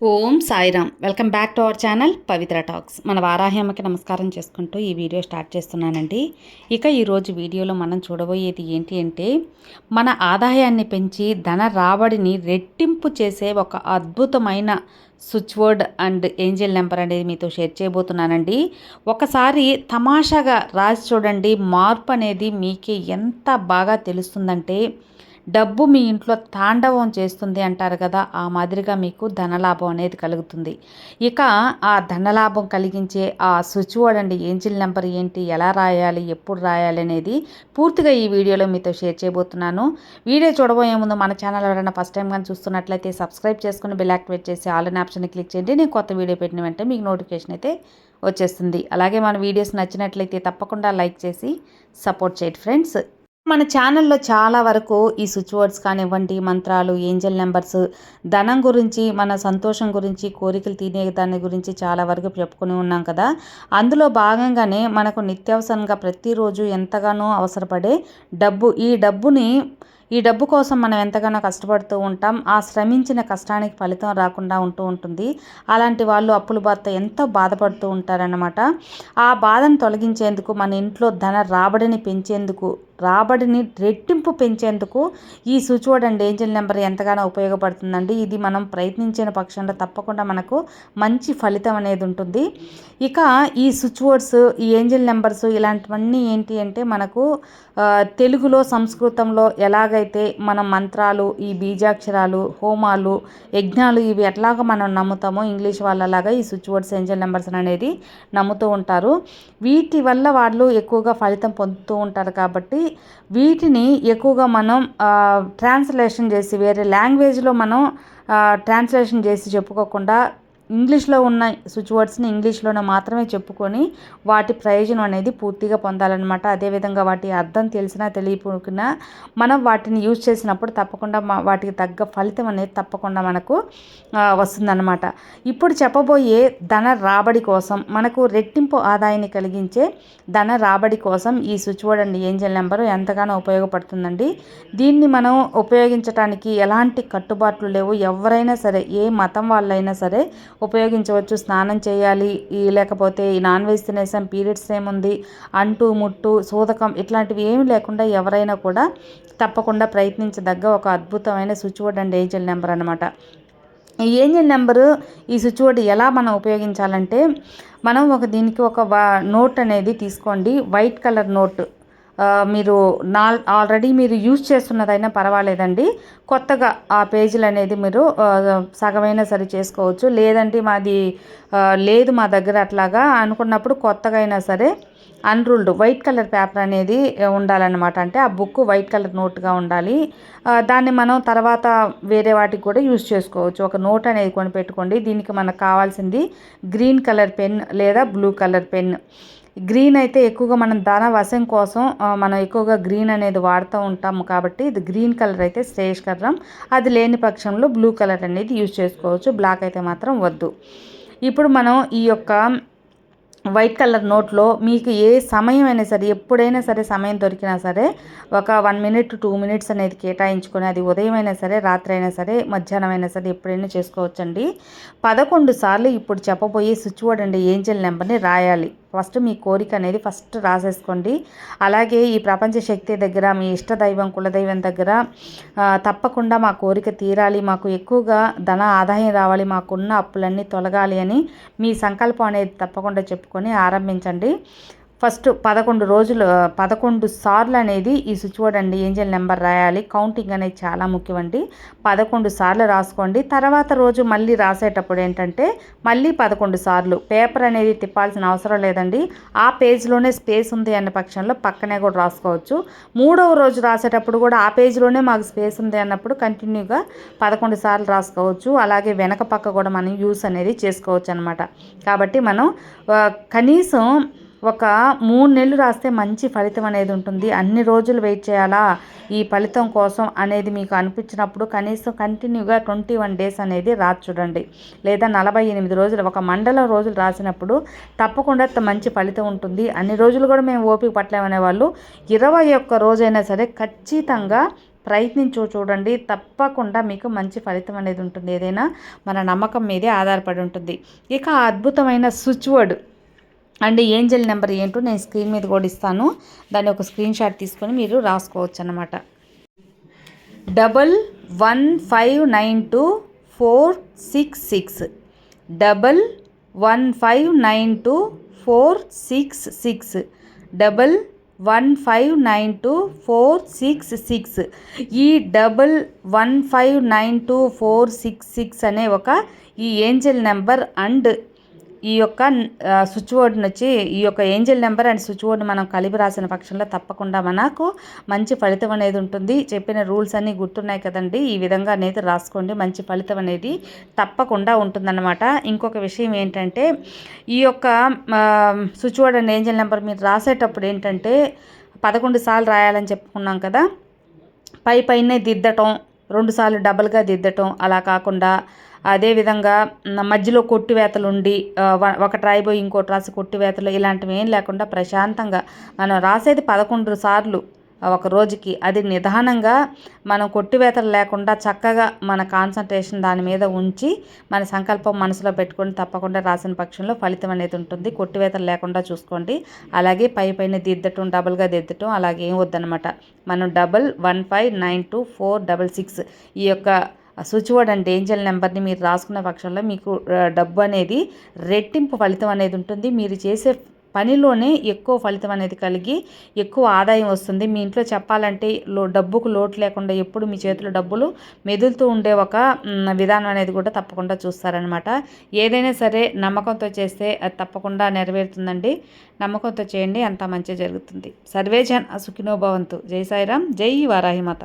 Om Sairam. Welcome back to our channel Pavitra talks. మన వారాహ్యమ్మకి నమస్కారం చేసుకుంటూ ఈ వీడియో స్టార్ట్ చేస్తున్నానండి. ఇక ఈరోజు వీడియోలో మనం చూడబోయేది ఏంటి అంటే మన ఆదాయాన్ని పెంచి ధన రాబడిని రెట్టింపు చేసే ఒక అద్భుతమైన switch word and angel number అనేది మీతో షేర్ చేయబోతున్నానండి. ఒకసారి తమాషాగా రాసి చూడండి మార్పు అనేది మీకే ఎంత బాగా తెలుస్తుందంటే డబ్బు మీ ఇంట్లో తాండవం చేస్తుంది అంటారు కదా ఆ మాదిరిగా మీకు ధనలాభం అనేది కలుగుతుంది. ఇక ఆ ధనలాభం కలిగించే ఆ స్విచ్ వర్డ్ అండి ఏంజిల్ నెంబర్ ఏంటి ఎలా రాయాలి ఎప్పుడు రాయాలి అనేది పూర్తిగా ఈ వీడియోలో మీతో షేర్ చేయబోతున్నాను. వీడియో చూడబోయే ముందు మన ఛానల్ ఎవరైనా ఫస్ట్ టైం కానీ చూస్తున్నట్లయితే సబ్స్క్రైబ్ చేసుకుని బెల్ యాక్టివేట్ చేసి ఆల్ అనే ఆప్షన్ క్లిక్ చేయండి నేను కొత్త వీడియో పెట్టిన వెంటనే మీకు నోటిఫికేషన్ అయితే వచ్చేస్తుంది. అలాగే మన వీడియోస్ నచ్చినట్లయితే తప్పకుండా లైక్ చేసి సపోర్ట్ చేయండి ఫ్రెండ్స్. మన ఛానల్లో చాలా వరకు ఈ స్విచ్ వర్డ్స్ కానివ్వండి మంత్రాలు ఏంజల్ నెంబర్స్ ధనం గురించి మన సంతోషం గురించి కోరికలు తినే దాని గురించి చాలా వరకు చెప్పుకొని ఉన్నాం కదా. అందులో భాగంగానే మనకు నిత్యావసరంగా ప్రతిరోజు ఎంతగానో అవసరపడే డబ్బు. ఈ డబ్బుని ఈ డబ్బు కోసం మనం ఎంతగానో కష్టపడుతూ ఉంటాం. ఆ శ్రమించిన కష్టానికి ఫలితం రాకుండా ఉంటూ ఉంటుంది. అలాంటి వాళ్ళు అప్పుల బాధ ఎంతో బాధపడుతూ ఉంటారన్నమాట. ఆ బాధను తొలగించేందుకు మన ఇంట్లో ధన రాబడిని పెంచేందుకు రాబడిని రెట్టింపు పెంచేందుకు ఈ switch word and angel number ఎంతగానో ఉపయోగపడుతుందండి. ఇది మనం ప్రయత్నించిన పక్షంలో తప్పకుండా మనకు మంచి ఫలితం అనేది ఉంటుంది. ఇక ఈ స్విచ్ వర్డ్స్ ఈ ఏంజిల్ నెంబర్స్ ఇలాంటివన్నీ ఏంటి అంటే మనకు తెలుగులో సంస్కృతంలో ఎలాగైతే మన మంత్రాలు ఈ బీజాక్షరాలు హోమాలు యజ్ఞాలు ఇవి ఎట్లాగ మనం నమ్ముతామో ఇంగ్లీష్ వాళ్ళలాగా ఈ స్విచ్ వర్డ్స్ ఏంజల్ నెంబర్స్ అనేది నమ్ముతూ ఉంటారు. వీటి వల్ల వాళ్ళు ఎక్కువగా ఫలితం పొందుతూ ఉంటారు కాబట్టి వీటిని ఎక్కువగా మనం ట్రాన్స్లేషన్ చేసి వేరే లాంగ్వేజ్లో మనం ట్రాన్స్లేషన్ చేసి చెప్పుకోకుండా ఇంగ్లీష్లో ఉన్న స్విచ్ వర్డ్స్ని ఇంగ్లీష్లోనే మాత్రమే చెప్పుకొని వాటి ప్రయోజనం అనేది పూర్తిగా పొందాలన్నమాట. అదేవిధంగా వాటి అర్థం తెలిసినా తెలియకుండా మనం వాటిని యూజ్ చేసినప్పుడు తప్పకుండా వాటికి తగ్గ ఫలితం అనేది తప్పకుండా మనకు వస్తుందన్నమాట. ఇప్పుడు చెప్పబోయే ధన రాబడి కోసం మనకు రెట్టింపు ఆదాయాన్ని కలిగించే ధన రాబడి కోసం ఈ switch word and angel number ఎంతగానో ఉపయోగపడుతుందండి. దీన్ని మనం ఉపయోగించడానికి ఎలాంటి కట్టుబాట్లు లేవు. ఎవరైనా సరే ఏ మతం వాళ్ళైనా సరే ఉపయోగించవచ్చు స్నానం చేయాలి లేకపోతే ఈ నాన్ వెజ్ తినేసాం పీరియడ్స్ ఏముంది అంటు ముట్టు సూదకం ఇట్లాంటివి ఏమి లేకుండా ఎవరైనా కూడా తప్పకుండా ప్రయత్నించదగ్గ ఒక అద్భుతమైన switch board and angel number అనమాట ఈ ఏంజల్ నెంబరు ఈ స్విచ్ బోర్డ్ ఎలా మనం ఉపయోగించాలంటే మనం ఒక దీనికి ఒక నోట్ అనేది తీసుకోండి వైట్ కలర్ నోట్. మీరు నా ఆల్రెడీ మీరు యూజ్ చేస్తున్నదైనా పర్వాలేదండి. కొత్తగా ఆ పేజీలు అనేది మీరు సగమైనా సరే చేసుకోవచ్చు. లేదంటే మాది లేదు మా దగ్గర అట్లాగా అనుకున్నప్పుడు కొత్తగా అయినా సరే అన్రూల్డ్ వైట్ కలర్ పేపర్ అనేది ఉండాలన్నమాట. అంటే ఆ బుక్ వైట్ కలర్ నోట్గా ఉండాలి. దాన్ని మనం తర్వాత వేరే వాటికి కూడా యూజ్ చేసుకోవచ్చు. ఒక నోట్ అనేది కొని పెట్టుకోండి. దీనికి మనకు కావాల్సింది గ్రీన్ కలర్ పెన్ లేదా బ్లూ కలర్ పెన్. గ్రీన్ అయితే ఎక్కువగా మనం ధనవశం కోసం మనం ఎక్కువగా గ్రీన్ అనేది వాడుతూ ఉంటాము కాబట్టి ఇది గ్రీన్ కలర్ అయితే శ్రేయస్కరం. అది లేని పక్షంలో బ్లూ కలర్ అనేది యూజ్ చేసుకోవచ్చు. బ్లాక్ అయితే మాత్రం వద్దు. ఇప్పుడు మనం ఈ యొక్క వైట్ కలర్ నోట్లో మీకు ఏ సమయం అయినా సరే ఎప్పుడైనా సరే సమయం దొరికినా సరే ఒక వన్ మినిట్ టూ మినిట్స్ అనేది కేటాయించుకొని అది ఉదయం అయినా సరే రాత్రి అయినా సరే మధ్యాహ్నం అయినా సరే ఎప్పుడైనా చేసుకోవచ్చండి. పదకొండు సార్లు ఇప్పుడు చెప్పబోయే స్విచ్ బోర్డ్ అండి ఏంజల్ నెంబర్ని రాయాలి. ఫస్ట్ మీ కోరిక అనేది ఫస్ట్ రాసేసుకోండి. అలాగే ఈ ప్రపంచ శక్తి దగ్గర మీ ఇష్ట దైవం కులదైవం దగ్గర తప్పకుండా మా కోరిక తీరాలి. మాకు ఎక్కువగా ధన ఆదాయం రావాలి. మాకున్న అప్పులన్నీ తొలగాలి అని మీ సంకల్పం అనేది తప్పకుండా చెప్పుకొని ఆరంభించండి. ఫస్ట్ పదకొండు రోజులు పదకొండు సార్లు అనేది ఈ స్విచ్ బోర్డ్ అండి ఏంజల్ నెంబర్ రాయాలి. కౌంటింగ్ అనేది చాలా ముఖ్యమండి. పదకొండు సార్లు రాసుకోండి. తర్వాత రోజు మళ్ళీ రాసేటప్పుడు ఏంటంటే మళ్ళీ పదకొండు సార్లు. పేపర్ అనేది తిప్పాల్సిన అవసరం లేదండి. ఆ పేజ్లోనే స్పేస్ ఉంది అన్న పక్షంలో పక్కనే కూడా రాసుకోవచ్చు. మూడవ రోజు రాసేటప్పుడు కూడా ఆ పేజ్లోనే మాకు స్పేస్ ఉంది అన్నప్పుడు కంటిన్యూగా పదకొండు సార్లు రాసుకోవచ్చు. అలాగే వెనక పక్క కూడా మనం యూస్ అనేది చేసుకోవచ్చు అనమాట కాబట్టి మనం కనీసం ఒక మూడు నెలలు రాస్తే మంచి ఫలితం అనేది ఉంటుంది. అన్ని రోజులు వెయిట్ చేయాలా? ఈ ఫలితం కోసం అనేది మీకు అనిపించినప్పుడు కనీసం కంటిన్యూగా ట్వంటీ వన్ డేస్ అనేది రాసి చూడండి. లేదా నలభై ఎనిమిది రోజులు ఒక మండలం రోజులు రాసినప్పుడు తప్పకుండా మంచి ఫలితం ఉంటుంది. అన్ని రోజులు కూడా మేము ఓపిక పట్టలేమనే వాళ్ళు ఇరవై ఒక్క రోజైనా సరే ఖచ్చితంగా ప్రయత్నించు చూడండి. తప్పకుండా మీకు మంచి ఫలితం అనేది ఉంటుంది. ఏదైనా మన నమ్మకం మీదే ఆధారపడి ఉంటుంది. ఇక అద్భుతమైన switch word. And angel number ఏంటో నేను స్క్రీన్ మీద కూడా ఇస్తాను. దాన్ని ఒక స్క్రీన్ షాట్ తీసుకొని మీరు రాసుకోవచ్చు అనమాట double one five nine two four six six. Double one five nine two four six six. Double one five nine two four six six. ఈ double one five nine two four six six అనే ఒక ఈ Angel number and ఈ యొక్క switch బోర్డుని వచ్చి ఈ యొక్క Angel number and switch బోర్డుని మనం కలిపి రాసిన పక్షంలో తప్పకుండా మనకు మంచి ఫలితం అనేది ఉంటుంది. చెప్పిన రూల్స్ అన్నీ గుర్తున్నాయి కదండి. ఈ విధంగా అనేది రాసుకోండి. మంచి ఫలితం అనేది తప్పకుండా ఉంటుందన్నమాట. ఇంకొక విషయం ఏంటంటే ఈ యొక్క switch board and angel number మీరు రాసేటప్పుడు ఏంటంటే పదకొండు సార్లు రాయాలని చెప్పుకున్నాం కదా. పై పైనే దిద్దటం రెండుసార్లు డబల్గా దిద్దటం అలా కాకుండా అదేవిధంగా మధ్యలో కొట్టివేతలు ఉండి ఒక ట్రైబో ఇంకోటి రాసి కొట్టివేతలు ఇలాంటివి ఏం లేకుండా ప్రశాంతంగా మనం రాసేది పదకొండు సార్లు ఒక రోజుకి. అది నిదానంగా మనం కొట్టివేతలు లేకుండా చక్కగా మన కాన్సన్ట్రేషన్ దాని మీద ఉంచి మన సంకల్పం మనసులో పెట్టుకొని తప్పకుండా రాసిన పక్షంలో ఫలితం అనేది ఉంటుంది. కొట్టివేతలు లేకుండా చూసుకోండి. అలాగే పై పైన దిద్దటం డబుల్గా దిద్దటం అలాగే ఏం వద్దనమాట మనం double one five nine two four double six ఈ యొక్క స్విచ్ అండ్ ఏంజల్ నెంబర్ని మీరు రాసుకున్న పక్షంలో మీకు డబ్బు అనేది రెట్టింపు ఫలితం అనేది ఉంటుంది. మీరు చేసే పనిలోనే ఎక్కువ ఫలితం అనేది కలిగి ఎక్కువ ఆదాయం వస్తుంది. మీ ఇంట్లో చెప్పాలంటే లో డబ్బుకు లోటు లేకుండా ఎప్పుడు మీ చేతిలో డబ్బులు మెదులుతూ ఉండే ఒక విధానం అనేది కూడా తప్పకుండా చూస్తారనమాట ఏదైనా సరే నమ్మకంతో చేస్తే అది తప్పకుండా నెరవేరుతుందండి. నమ్మకంతో చేయండి అంత మంచి జరుగుతుంది. సర్వేజన్ సుఖినోభవంతు జై సాయిరామ్ జై వారాహిమాత